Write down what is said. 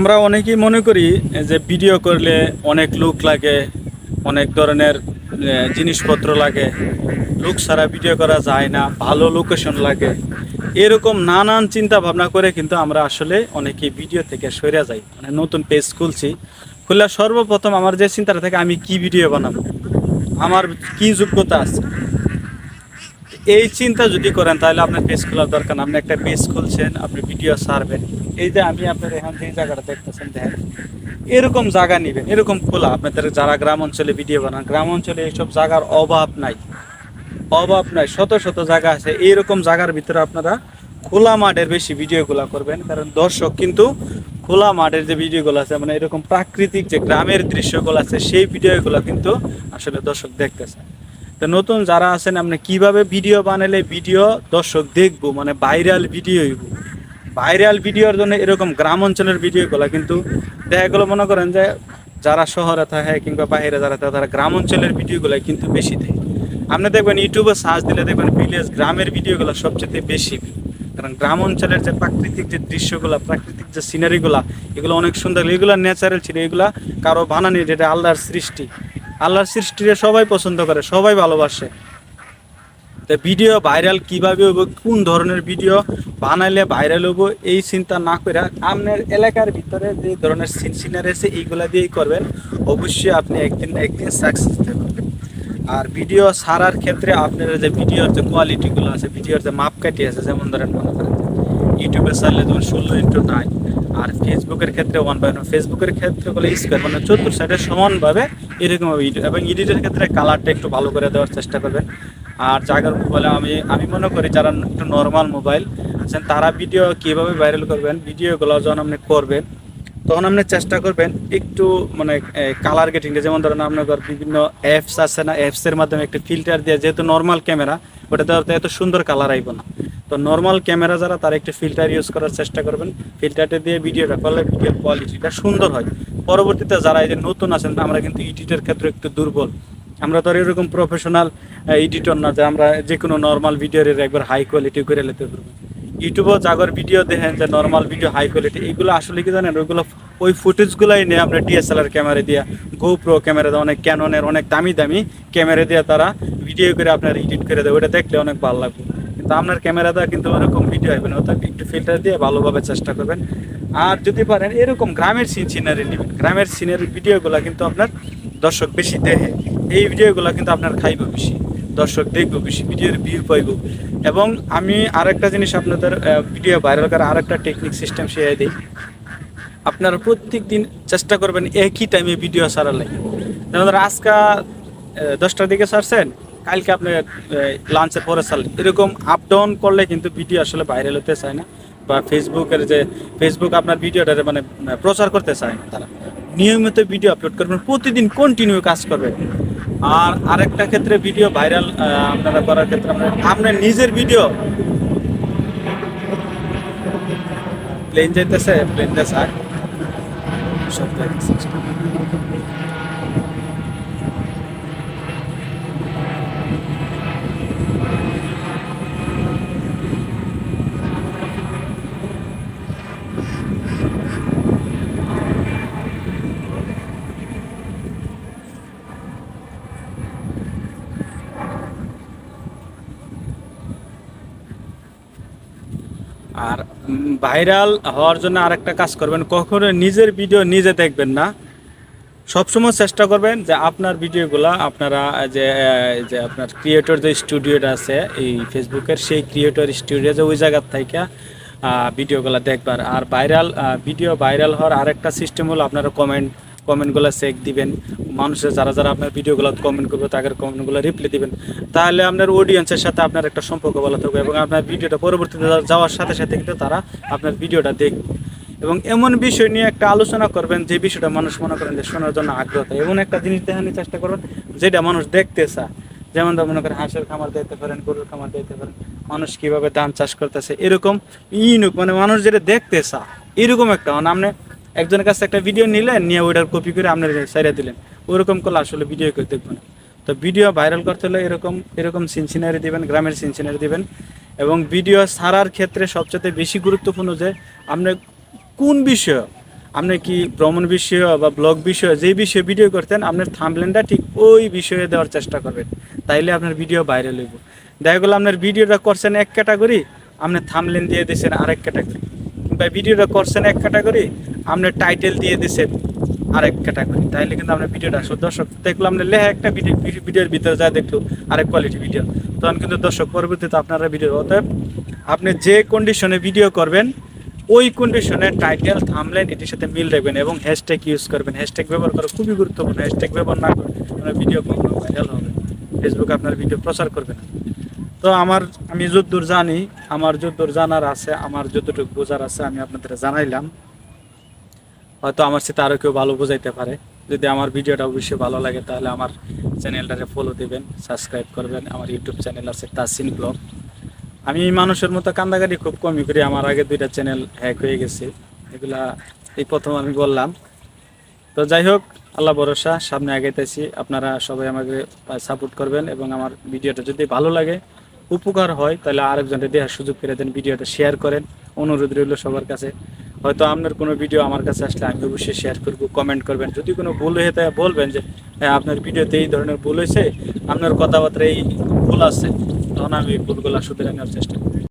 আমরা অনেকেই মনে করি যে ভিডিও করলে অনেক লোক লাগে, অনেক ধরনের জিনিসপত্র লাগে। লোক ছাড়া ভিডিও করা যায় না, ভালো লোকেশন লাগে। এরকম নানান চিন্তা ভাবনা করে কিন্তু আমরা আসলে অনেকেই ভিডিও থেকে সরে যাই। মানে নতুন পেজ খুলছি। খুললে সর্বপ্রথম আমার যে চিন্তাটা থাকে, আমি কি ভিডিও বানাবো? আমার কি যোগ্যতা আছে? এই চিন্তা যদি করেন, তাহলে আপনার পেজ খোলার দরকার আপনি একটা পেজ খুলছেন, আপনি ভিডিও ছাড়বেন এই যে আমি আপনার এখান থেকে জায়গাটা দেখতেছেন, দেখেন। এরকম জায়গা নেবেন, এরকম খোলা। আপনাদের যারা গ্রাম অঞ্চলে ভিডিও বানান, গ্রাম অঞ্চলে এইসব জায়গার অভাব নাই। অভাব নাই, শত শত জায়গা আছে। এইরকম জায়গার ভিতরে আপনারা খোলা মাঠের বেশি ভিডিওগুলো করবেন। কারণ দর্শক কিন্তু খোলা মাঠের যে ভিডিওগুলো আছে মানে এরকম প্রাকৃতিক যে গ্রামের দৃশ্যগুলো আছে, সেই ভিডিওগুলো কিন্তু আসলে দর্শক দেখতেছে। তো নতুন যারা আছেন আপনি কীভাবে ভিডিও বানালে ভিডিও দর্শক দেখব? মানে ভাইরাল ভিডিও ভাইরাল ভিডিওর জন্য এরকম গ্রাম অঞ্চলের ভিডিওগুলো কিন্তু দেখা গেলো, মনে করেন যে যারা শহরে থাকে কিংবা বাইরে যারা থাকে, তারা গ্রাম অঞ্চলের ভিডিওগুলো কিন্তু বেশি দেয় আপনি দেখবেন ইউটিউবে সার্চ দিলে দেখবেন ভিলেজ গ্রামের ভিডিওগুলো সবচেয়ে বেশি কারণ গ্রাম অঞ্চলের যে প্রাকৃতিক যে দৃশ্যগুলো, প্রাকৃতিক যে সিনারিগুলো এগুলো অনেক সুন্দর। এগুলো ন্যাচারাল ছিল এগুলা কারও বানানি, যেটা আল্লাহর সৃষ্টি। আল্লাহর সৃষ্টিরে সবাই পছন্দ করে, সবাই ভালোবাসে। তো ভিডিও ভাইরাল কীভাবে হইব, কোন ধরনের ভিডিও বানাইলে ভাইরাল হইব, এই চিন্তা না করে আপনার এলাকার ভিতরে যে ধরনের সিন সিনারি আছে, এইগুলা দিয়েই করবেন। অবশ্যই আপনি একদিন একদিন সাকসেস পাবেন। আর ভিডিও ছাড়ার ক্ষেত্রে আপনার যে ভিডিওর যে কোয়ালিটিগুলো আছে, ভিডিওর যে মাপকাঠি আছে, যেমন ধরেন মনে করেন ইউটিউবে ছাড়লে ধরুন ষোলো ইন্টু নাইন আর ফেসবুকের ক্ষেত্রে ওয়ান বাই ফেসবুকের ক্ষেত্রে বলে স্কোয়ার মানে চতুর সাইডে সমানভাবে এরকম এবং এডিটের ক্ষেত্রে কালারটা একটু ভালো করে দেওয়ার চেষ্টা করবেন। আর জায়গার মোবাইলে আমি আমি মনে করি যারা একটু নর্মাল মোবাইল আছেন তারা ভিডিও কীভাবে ভাইরাল করবেন ভিডিওগুলো যখন আপনি করবেন, তখন আপনি চেষ্টা করবেন একটু মানে কালার গেটিং যেমন ধরেন আপনার বিভিন্ন অ্যাপস আছে না অ্যাপসের মাধ্যমে একটা ফিল্টার দিয়ে, যেহেতু নর্মাল ক্যামেরা ওটা দেওয়ার এত সুন্দর কালার আইব না। তো নর্মাল ক্যামেরা যারা, তারা একটু ফিল্টার ইউজ করার চেষ্টা করবেন। ফিল্টারটা দিয়ে ভিডিওটা করলে ভিডিওর কোয়ালিটিটা সুন্দর হয়। পরবর্তীতে যারা এই যে নতুন আছেন, আমরা কিন্তু এডিটের ক্ষেত্রে একটু দুর্বল। আমরা তো এরকম প্রফেশনাল এডিটর না যে আমরা যে কোনো নর্মাল ভিডিওর একবার হাই কোয়ালিটি করে নিতে পারব। ইউটিউবেও জাগর ভিডিও দেখেন যে নর্মাল ভিডিও হাই কোয়ালিটি এগুলো আসলে কি জানেন, ওইগুলো ওই ফুটেজগুলোই নিয়ে আমরা ডিএসএলআর ক্যামেরা দিয়ে গোপ্রো ক্যামেরা দিয়ে, অনেক ক্যাননের অনেক দামি দামি ক্যামেরা দিয়ে তারা ভিডিও করে আপনার এডিট করে দেয়। ওটা দেখলে অনেক ভালো লাগবে। কিন্তু আপনার ক্যামেরা ক্যামেরাটা কিন্তু ওরকম ভিডিও হবে না। ওটা একটু ফিল্টার দিয়ে ভালোভাবে চেষ্টা করবেন। আর যদি পারেন, এরকম গ্রামের সিন সিনারি নেবেন গ্রামের সিনের ভিডিওগুলো কিন্তু আপনার দর্শক বেশি দেখে। এই ভিডিওগুলো কিন্তু আপনার খাইব বেশি, দর্শক দেখব বেশি, ভিডিওর ভিউ পাইব। এবং আমি আরেকটা জিনিস আপনাদের ভিডিও ভাইরাল করার আরেকটা টেকনিক সিস্টেম শিখিয়ে দিই। আপনারা প্রত্যেক দিন চেষ্টা করবেন একই টাইমে ভিডিও ছাড়ার লাগে। যেমন আজকে দশটার দিকে ছাড়ছেন, কালকে আপনি লাঞ্চের পরে ছাড়লেন। এরকম আপ ডাউন করলে কিন্তু ভিডিও আসলে ভাইরাল হতে চায় না। বা ফেসবুকের যে ফেসবুক আপনার ভিডিওটা মানে প্রচার করতে চায়, তারা নিয়মিত ভিডিও আপলোড করবেন, প্রতিদিন কন্টিনিউ কাজ করবেন আর আরেকটা ক্ষেত্রে ভিডিও ভাইরাল আপনারা করার ক্ষেত্রে আপনার নিজের ভিডিও প্লেন যাইতেছে প্লেন যাচ্ছে সব আর ভাইরাল হওয়ার জন্য আরেকটা কাজ করবেন, কখনো নিজের ভিডিও নিজে দেখবেন না। সবসময় চেষ্টা করবেন যে আপনার ভিডিওগুলো আপনারা যে যে আপনার ক্রিয়েটর যে স্টুডিওটা আছে এই ফেসবুকের সেই ক্রিয়েটর স্টুডিও যে ওই জায়গার থেকে ভিডিওগুলো দেখবার। আর ভাইরাল ভিডিও ভাইরাল হওয়ার আরেকটা সিস্টেম হলো আপনারা কমেন্ট কমেন্টগুলো চেক দিবেন। মানুষের যারা যারা আপনার ভিডিওগুলো কমেন্ট করবে, তাদের কমেন্টগুলো রিপ্লাই দিবেন। তাহলে আপনার অডিয়েন্সের সাথে আপনার একটা সম্পর্ক ভালো থাকবে এবং আপনার ভিডিওটা পরবর্তীতে যাওয়ার সাথে সাথে কিন্তু তারা আপনার ভিডিওটা দেখবে। এবং এমন বিষয় নিয়ে একটা আলোচনা করবেন, যে বিষয়টা মানুষ মনে করেন যে শোনার জন্য আগ্রহ এমন একটা জিনিস দেখানোর চেষ্টা করবেন, যেটা মানুষ দেখতে চায়। যেমন মনে করেন হাঁসের খামার দিতে পারেন, গরুর খামার দিতে পারেন। মানুষ কীভাবে ধান চাষ করতেছে, এরকম ইনুক মানে মানুষ যেটা দেখতে চায়, এরকম একটা মানে আপনি একজনের কাছে একটা ভিডিও নিলেন, নিয়ে ওইটার কপি করে আপনার সাইডে দিলেন। ওরকম করলে আসলে ভিডিও করে দেখব না। তো ভিডিও ভাইরাল করতে হলে এরকম এরকম সিনসিনারি দিবেন, গ্রামের সিনসিনারি দিবেন। এবং ভিডিও সারার ক্ষেত্রে সবচেয়ে বেশি গুরুত্বপূর্ণ যে, আপনি কোন বিষয়, আপনি কি ভ্রমণ বিষয় বা ব্লগ বিষয় যেই বিষয়ে ভিডিও করতেন, আপনার থামলেনটা ঠিক ওই বিষয়ে দেওয়ার চেষ্টা করবেন। তাইলে আপনার ভিডিও ভাইরাল হইব। দেখা গেলো আপনার ভিডিওটা করছেন এক ক্যাটাগরি আপনি থামলেন দিয়ে দিয়েছেন আরেক ক্যাটাগরি কিংবা ভিডিওটা করছেন এক ক্যাটাগরি আপনি টাইটেল দিয়ে দিয়েছেন আরেক ক্যাটাগরি। তাইলে কিন্তু আপনার ভিডিওটা আসলে দর্শক দেখল আপনার লেখা একটা ভিডিও ভিডিওর ভিতরে যা দেখল, আরেক কোয়ালিটি ভিডিও তখন কিন্তু দর্শক পরবর্তীতে আপনারা ভিডিও অতএব আপনি যে কন্ডিশনে ভিডিও করবেন, ওই কন্ডিশনে টাইটেল থামলেন এটির সাথে মিল রাখবেন এবং হ্যাশট্যাগ ইউজ করবেন। হ্যাশট্যাগ ব্যবহার করা খুবই গুরুত্বপূর্ণ। হ্যাশট্যাগ ব্যবহার না করলে আপনার ভিডিও কখনো ভাইরাল হবে ফেসবুকে আপনার ভিডিও প্রচার করবে না। তো আমার, আমি যতদূর জানি, আমার যতদূর জানার আছে, আমার যতটুকু বোঝার আছে, আমি আপনাদের জানাইলাম। হয়তো আমার সাথে আরও কেউ ভালো বোঝাইতে পারে। যদি আমার ভিডিওটা অবশ্যই ভালো লাগে, তাহলে আমার চ্যানেলটাকে ফলো দিবেন সাবস্ক্রাইব করবেন। আমার ইউটিউব চ্যানেল আছে তাসিন ব্লগ। আমি মানুষের মতো কান্দাকাটি খুব কমই করি, আমার আগে দুইটা চ্যানেল হ্যাক হয়ে গেছে। এগুলা এই প্রথম আমি বললাম। তো যাই হোক, আল্লাহ ভরসা, সামনে আগাইতেছি। আপনারা সবাই আমাকে সাপোর্ট করবেন এবং আমার ভিডিওটা যদি ভালো লাগে উপকার হয়, তাহলে আরেকজনকে দেওয়ার সুযোগ করে দেন, ভিডিওটা শেয়ার করেন। অনুরোধ রইল সবার কাছে। হয়তো আপনার কোনো ভিডিও আমার কাছে আসলে আমি অবশ্যই শেয়ার করব কমেন্ট করবেন। যদি কোনো ভুল হয়ে থাকে, বলবেন যে হ্যাঁ আপনার ভিডিওতে এই ধরনের ভুল হয়েছে, আপনার কথাবার্তা এই ভুল আছে। তখন আমি ভুলগুলো শুধু জানার চেষ্টা করব।